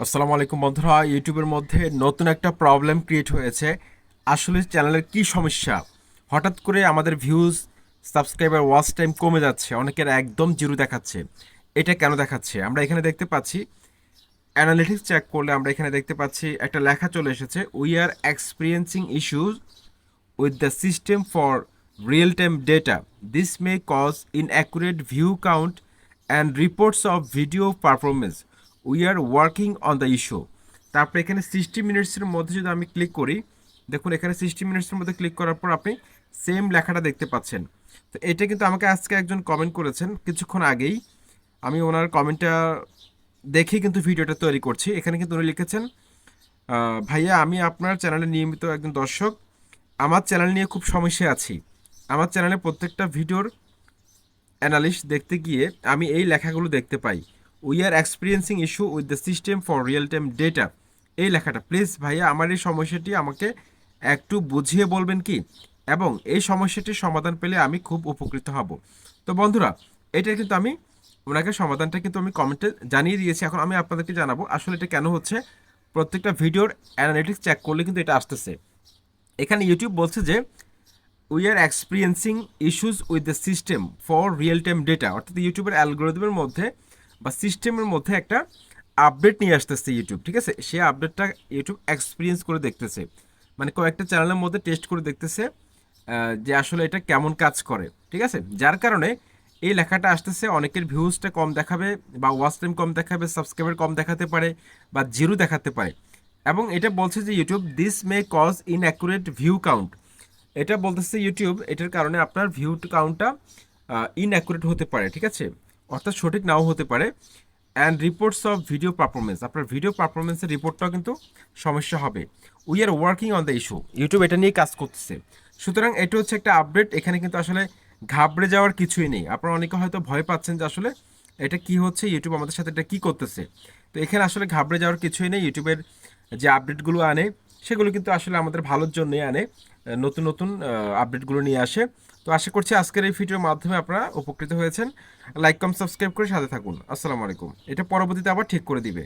আসসালামু আলাইকুম বন্ধুরা, ইউটিউবের মধ্যে নতুন একটা প্রবলেম ক্রিয়েট হয়েছে আসলে চ্যানেলের কি সমস্যা হঠাৎ করে আমাদের ভিউজ সাবস্ক্রাইবার ওয়াচ টাইম কমে যাচ্ছে, অনেকের একদম জিরো দেখাচ্ছে এটা কেন দেখাচ্ছে আমরা এখানে দেখতে পাচ্ছি অ্যানালিটিক্স চেক করলে আমরা এখানে দেখতে পাচ্ছি, একটা লেখা চলে এসেছে we are experiencing issues with the system for real-time data. This may cause inaccurate view count and reports of video performance. We are working on the issue. তারপরে এখানে সিক্সটি মিনিটসের মধ্যে যদি আমি ক্লিক করি, দেখুন এখানে সিক্সটি মিনিটসের মধ্যে ক্লিক করার পর আপনি সেম লেখাটা দেখতে পাচ্ছেন। তো এটা কিন্তু আমাকে আজকে একজন কমেন্ট করেছেন কিছুক্ষণ আগেই। আমি ওনার কমেন্টটা দেখেই কিন্তু ভিডিওটা তৈরি করছি। এখানে কিন্তু উনি লিখেছেন ভাইয়া, আমি আপনার চ্যানেলে নিয়মিত একজন দর্শক। আমার চ্যানেল নিয়ে খুব সমস্যা আছি। আমার চ্যানেলে প্রত্যেকটা ভিডিওর অ্যানালিস্ট দেখতে গিয়ে আমি এই লেখাগুলো দেখতে পাই। We are experiencing issue with the system for real time data এই লেখাটা প্লিজ ভাইয়া, আমার এই সমস্যাটি আমাকে একটু বুঝিয়ে বলবেন কি? এবং এই সমস্যাটির সমাধান পেলে আমি খুব উপকৃত হব। তো বন্ধুরা এটা কিন্তু আমি, ওনাকে সমাধানটা কিন্তু আমি কমেন্টে জানিয়ে দিয়েছি। এখন আমি আপনাদেরকে জানাব আসলে এটা কেন হচ্ছে। প্রত্যেকটা ভিডিওর অ্যানালিটিক্স চেক করলে কিন্তু এটা আসতেছে। এখানে ইউটিউব বলছে যে we are experiencing issues with the system for real time data অর্থাৎ ইউটিউবের অ্যালগোরিদমের মধ্যে বা সিস্টেমের মধ্যে একটা আপডেট নিয়ে আসতেছে ইউটিউব ঠিক আছে? সেই আপডেটটা ইউটিউব এক্সপিরিয়েন্স করে দেখতেছে। মানে কয়েকটা চ্যানেলের মধ্যে টেস্ট করে দেখতেছে যে আসলে এটা কেমন কাজ করে, ঠিক আছে? যার কারণে এই লেখাটা আসতেছে, অনেকের ভিউজটা কম দেখাবে বা ওয়াচ টাইম কম দেখাবে সাবস্ক্রাইবার কম দেখাতে পারে বা জিরো দেখাতে পারে। এবং এটা বলছে যে YouTube this may cause inaccurate view count এটা বলতেছে ইউটিউব এটার কারণে আপনার ভিউ কাউন্টটা ইনঅ্যাকুরেট হতে পারে, ঠিক আছে? অর্থাৎ সঠিক নাও হতে পারে and reports of video performance আপনার ভিডিও পারফরমেন্সের রিপোর্টটাও কিন্তু সমস্যা হবে। We are working on the issue YouTube এটা নিয়ে কাজ করতেছে। সুতরাং এটা হচ্ছে একটা আপডেট এখানে কিন্তু আসলে ঘাবড়ে যাওয়ার কিছুই নেই। আপনারা অনেকে হয়তো ভয় পাচ্ছেন যে আসলে এটা কি হচ্ছে ইউটিউব আমাদের সাথে এটা কি করতেছে। তো এখানে আসলে ঘাবড়ে যাওয়ার কিছুই নেই। ইউটিউবের যে আপডেটগুলো আনে সেগুলো কিন্তু আসলে আমাদের ভালোর জন্যই আনে নতুন নতুন আপডেটগুলো নিয়ে আসে। তো আশা করছি আজকের এই ভিডিওর মাধ্যমে আপনারা উপকৃত হয়েছেন। লাইক কম সাবস্ক্রাইব করে সাথে থাকুন। আসসালামু আলাইকুম। এটা পরবর্তীতে আবার ঠিক করে দিবে।